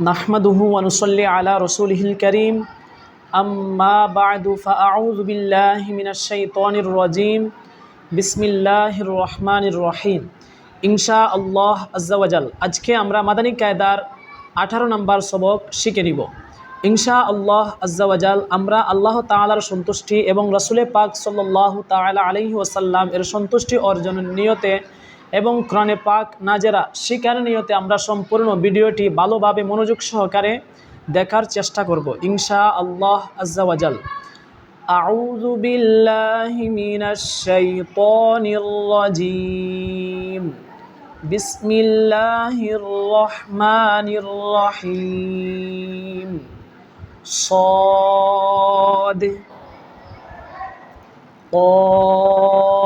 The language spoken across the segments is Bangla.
নাহমাদুহু আনুসল্লি আলা রসুলহিল করিম। আম্মা বাদু ফাউজ বিল্লাহ মিনাশাইতানির রাজিম। বিসমিল্লাহির রহমানির রহিম। ইনশা আল্লাহ আজ্জাওয়াজাল আজকে আমরা মাদানী কায়দার আঠারো নম্বর সবক শিখে নিব। ইনশা আল্লাহ আজ্জাওয়াজাল আমরা আল্লাহ তালার সন্তুষ্টি এবং রসুলে পাক সাল্লাহ তালা আলহি ওসাল্লাম এর সন্তুষ্টি অর্জনের নিয়তে এবং কোরআনে পাক নাজেরা শিকার নিয়তে আমরা সম্পূর্ণ ভিডিওটি ভালোভাবে মনোযোগ সহকারে দেখার চেষ্টা করব ইনশা আল্লাহ আজ্জাওয়াজাল أعوذ بالله من الشيطان الرجيم بسم الله الرحمن الرحيم صاد قاف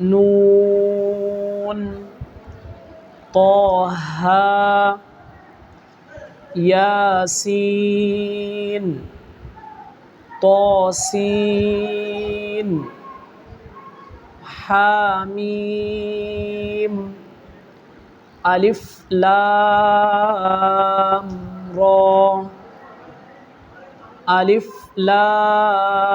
نون طه ياسين طاسين حاميم ألف لام را ألف لام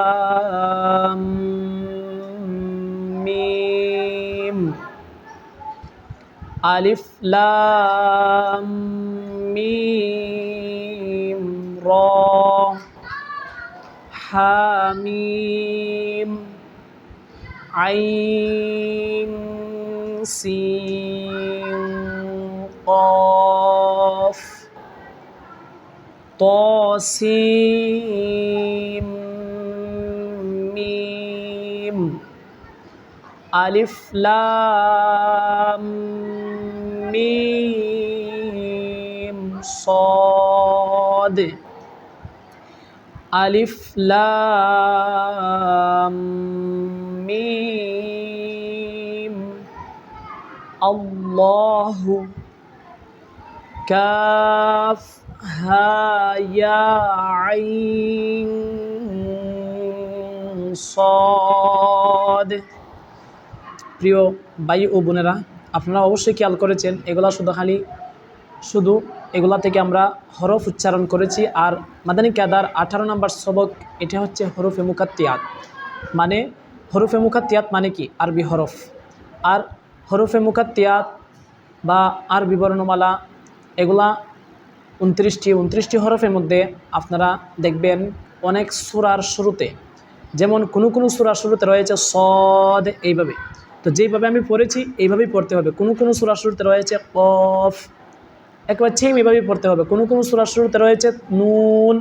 ألف لام ميم را حاميم عين سين قاف طاسيم ألف لام ميم صاد. ألف لام ميم الله. كاف ها يا عين صاد. প্রিয় ভাই ও বোনেরা, আপনারা অবশ্যই খেয়াল করেছেন, এগুলা শুধু খালি শুধু এগুলা থেকে আমরা হরফ উচ্চারণ করেছি আর মাদানী কাদার আঠারো নম্বর সবক, এটা হচ্ছে হরফে মুখাত্তিয়াত মানে হরফে মুখাত্তিয়াত মানে কি? আরবি হরফ। আর হরফে মুখাত্তিয়াত বা আর বিবরণমালা এগুলা উনত্রিশটি উনত্রিশটি হরফের মধ্যে আপনারা দেখবেন অনেক সুরার শুরুতে, যেমন কোনো কোনো সুরার শুরুতে রয়েছে সদ এইভাবে। তো যেইভাবে আমি পড়েছি, এইভাবেই পড়তে হবে। কোনো কোনো সুরার শুরুতে রয়েছে কফ। একবার ছেম এভাবেই পড়তে হবে। কোনো কোনো সুরার শুরুতে রয়েছে নুন।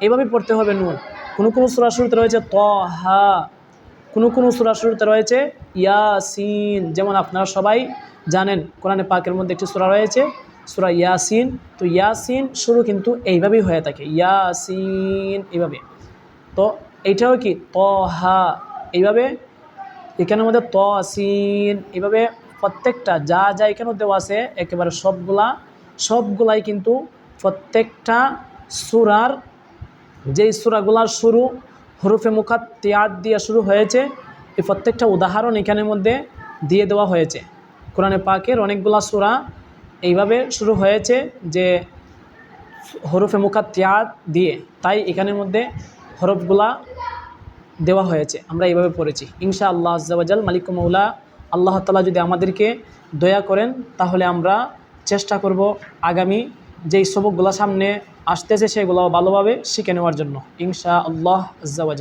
এভাবেই পড়তে হবে নুন। কোনো কোনো সুরার শুরুতে রয়েছে হা কোনো কোনো সুরার শুরুতে রয়েছে ইয়াসিন। যেমন আপনারা সবাই জানেন, কোরআনে পাকের মধ্যে একটি সুরা রয়েছে, সুরা ইয়াসিন। তো ইয়াসিন শুরু কিন্তু এইভাবেই হয়ে থাকে। ইয়াসিন, এইভাবে। তো এইটাও কি? ত হা এইভাবে এখানের মধ্যে ত এইভাবে প্রত্যেকটা যা যা এখানে দেওয়া আছে, একেবারে সবগুলা, সবগুলাই কিন্তু প্রত্যেকটা সুরার, যেই সুরাগুলার শুরু, হরুফে মুখাত তিয়াদ দিয়ে শুরু হয়েছে, এই প্রত্যেকটা উদাহরণ এখানের মধ্যে দিয়ে দেওয়া হয়েছে। কোরআনে পাকের অনেকগুলা সুরা এইভাবে শুরু হয়েছে যে হরুফে মুখাত তিয়াদ দিয়ে, তাই এখানের মধ্যে হরফগুলা দেওয়া হয়েছে, আমরা এইভাবে পড়েছি। ইনশা আল্লাহ আজ্জাবাজাল মালিক মৌলা আল্লাহ তালা যদি আমাদেরকে দয়া করেন, তাহলে আমরা চেষ্টা করব আগামী যেই সবকগুলো সামনে আসতেছে সেগুলো ভালোভাবে শিখে নেওয়ার জন্য। ইনশা আল্লাহ আজ্জাবাজাল